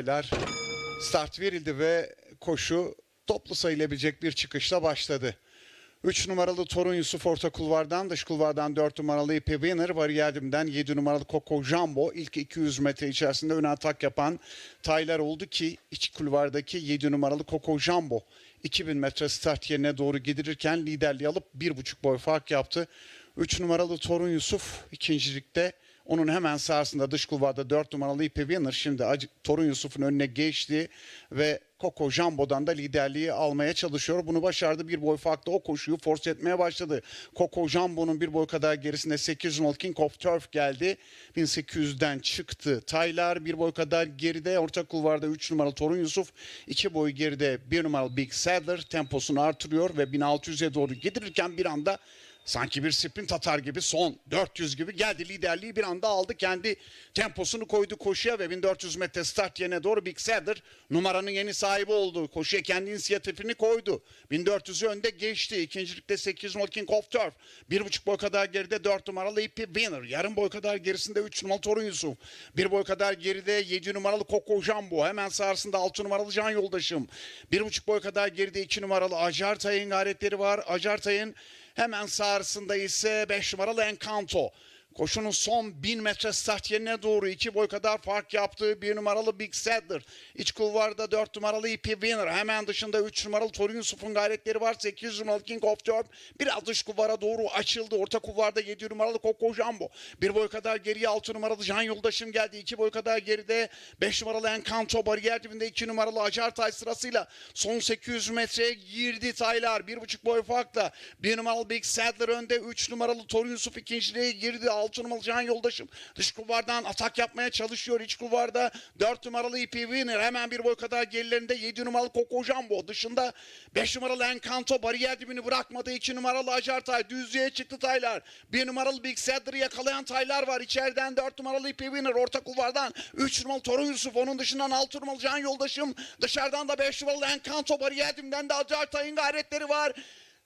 Sayılar start verildi ve koşu toplu sayılabilecek bir çıkışla başladı. 3 numaralı Torun Yusuf orta kulvardan, dış kulvardan 4 numaralı Ipi Winner, Bariyerdim'den 7 numaralı Coco Jumbo ilk 200 metre içerisinde ön atak yapan taylar oldu ki iç kulvardaki 7 numaralı Coco Jumbo 2000 metre start yerine doğru gidirirken liderliği alıp 1,5 boy fark yaptı. 3 numaralı Torun Yusuf ikincilikte onun hemen sağısında dış kulvarda 4 numaralı Ipi Winner şimdi Torun Yusuf'un önüne geçti ve Coco Jumbo'dan da liderliği almaya çalışıyor. Bunu başardı. Bir boy farklı o koşuyu force etmeye başladı. Coco Jumbo'nun bir boy kadar gerisinde 800 numaralı King of Turf geldi. 1800'den çıktı. Taylar bir boy kadar geride. Orta kulvarda 3 numaralı Torun Yusuf. 2 boy geride 1 numaralı Big Sadler temposunu artırıyor ve 1600'e doğru gidirirken bir anda Sanki bir sprint atar gibi son 400 gibi geldi liderliği bir anda aldı kendi temposunu koydu koşuya ve 1400 metre start yerine doğru Big Sadler numaranın yeni sahibi oldu. Koşuya kendi inisiyatifini koydu. 1400'ü önde geçti. İkincilikte 8 numaralı King of Turf. 1,5 boy kadar geride 4 numaralı Ipi Winner. Yarım boy kadar gerisinde 3 numaralı Torun Yusuf. 1 boy kadar geride 7 numaralı Coco Jumbo. Hemen sağrısında 6 numaralı Can Yoldaşım. 1,5 boy kadar geride 2 numaralı Acartay'ın gayretleri var. Acartay'ın Hemen sağrısında ise 5 numaralı Encanto. Koşunun son 1000 metre start yerine doğru 2 boy kadar fark yaptığı 1 numaralı Big Sadler. İç kulvarda 4 numaralı Ipi Winner. Hemen dışında 3 numaralı Torun Yusuf'un gayretleri var. 8 numaralı King of Turf. Biraz dış kulvara doğru açıldı. Orta kulvarda 7 numaralı Coco Jumbo. 1 boy kadar geriye 6 numaralı Can Yoldaşım geldi. 2 boy kadar geride 5 numaralı Encanto bariyer dibinde 2 numaralı Acartay sırasıyla son 800 metreye girdi Taylar. 1,5 boy farkla. 1 numaralı Big Sadler önde. 3 numaralı Torun Yusuf ikinciliğe girdi. 6 numaralı Can Yoldaşım dış kulvardan atak yapmaya çalışıyor. İç kulvarda 4 numaralı Ipi Winner. Hemen bir boy kadar gerilerinde 7 numaralı Coco Jumbo. Dışında 5 numaralı Encanto bariyer dibini bırakmadı. 2 numaralı Acartay düzlüğe çıktı Taylar. 1 numaralı Big Sadler'ı yakalayan Taylar var. İçeriden 4 numaralı Ipi Winner. Orta kulvardan 3 numaralı Torun Yusuf. Onun dışından 6 numaralı Can Yoldaşım. Dışarıdan da 5 numaralı Encanto bariyer dibinden de Acartay'ın gayretleri var.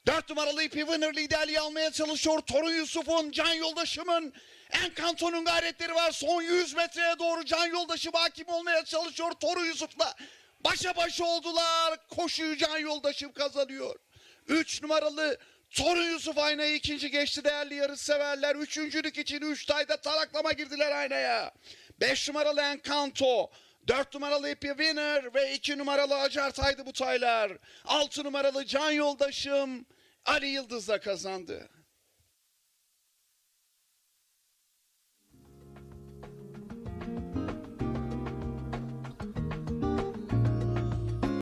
4 numaralı Ipi Winner liderliği almaya çalışıyor. Torun Yusuf'un, Can Yoldaşım'ın, Encanto'nun gayretleri var. Son 100 metreye doğru Can Yoldaşım hakim olmaya çalışıyor. Torun Yusuf'la başa baş oldular. Koşuyu Can Yoldaşım kazanıyor. 3 numaralı Torun Yusuf aynayı ikinci geçti değerli yarış severler. Üçüncülük için 3 tayda taraklama girdiler aynaya. 5 numaralı Encanto. 4 numaralı Ipi Winner ve 2 numaralı Acartay'dı bu taylar. 6 numaralı Can Yoldaşım Ali Yıldız'la kazandı.